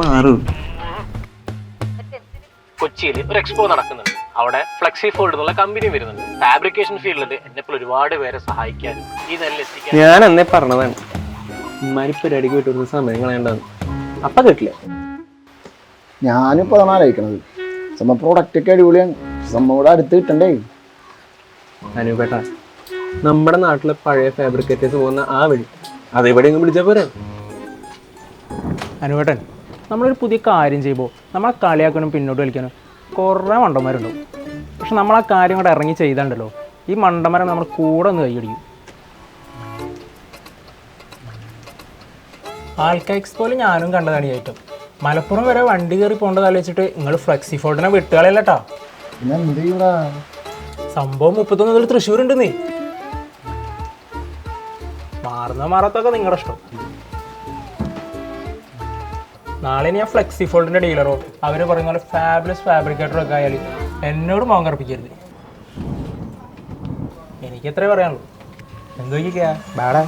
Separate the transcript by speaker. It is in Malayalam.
Speaker 1: മാറും.
Speaker 2: കൊച്ചിയിൽ ഒരു എക്സ്പോ നടക്കുന്നുണ്ട്. അവിടെ ഫ്ലെക്സി ഫോൾഡ് എന്നുള്ള കമ്പനി വരുന്നുണ്ട്. ഫാബ്രിക്കേഷൻ ഫീൽഡിൽ എന്നെ പോലെ ഒരുപാട് പേരെ സഹായിക്കാൻ ഈ നെല്ല് എത്തിക്കാൻ
Speaker 1: ഞാൻ അന്നേ പറഞ്ഞതാണ്. മരിപ്പരടിക്ക് വിട്ടുന്ന സമയം കളയണ്ടെന്ന്. അപ്പൊ കേട്ടില്ല?
Speaker 3: ഞാനിപ്പോൾ അതാണ് ആലോചിക്കണത്. സമ പ്രോഡക്റ്റ് ഒക്കെ അടിപൊളിയാണ്. സംഭവം ഇവിടെ അടുത്ത് കിട്ടണ്ടേ?
Speaker 1: അനുപേട്ട നമ്മുടെ നാട്ടിലെ പഴയ ഫാബ്രിക്കേറ്റേഴ്സ് പോകുന്ന ആ വഴി. അതെവിടെയെങ്കിലും വിളിച്ചാൽ പോരാ?
Speaker 4: അനുവേട്ടൻ നമ്മളൊരു പുതിയ കാര്യം ചെയ്യുമ്പോൾ നമ്മളെ കളിയാക്കാനും പിന്നോട്ട് കളിക്കാനും കുറേ മണ്ടന്മാരുണ്ടാവും. പക്ഷെ നമ്മൾ ആ കാര്യം കൂടെ ഇറങ്ങി ചെയ്താണ്ടല്ലോ ഈ മണ്ടന്മാരെ നമ്മൾ കൂടെ ഒന്ന് കൈയടിക്കും. ആൽക്ക എക്സ്പോയിൽ ഞാനും കണ്ടതാണ് ഏറ്റവും മലപ്പുറം വരെ വണ്ടി കയറി പോകേണ്ടത് ആലോചിച്ചിട്ട് നിങ്ങൾ ഫ്ലെക്സി ഫോർഡിനെ വിട്ടുകളയല്ലട്ടാ സംഭവം മുപ്പത്തൊന്ന് മുതൽ തൃശ്ശൂർ ഉണ്ട് നീ. മാറുന്ന മാറാത്തൊക്കെ നിങ്ങളുടെ ഇഷ്ടം. നാളെ ഞാൻ ഫ്ലെക്സി ഫോൾഡിന്റെ ഡീലറോ അവർ പറയുന്ന പോലെ ഫാബുലസ് ഫാബ്രിക്കേറ്ററോ ഒക്കെ ആയാൽ എന്നോട് മോൻ കറപ്പിക്കരുത്. എനിക്ക് എത്രേ പറയാനുള്ളൂ. എന്തോ ബാടാ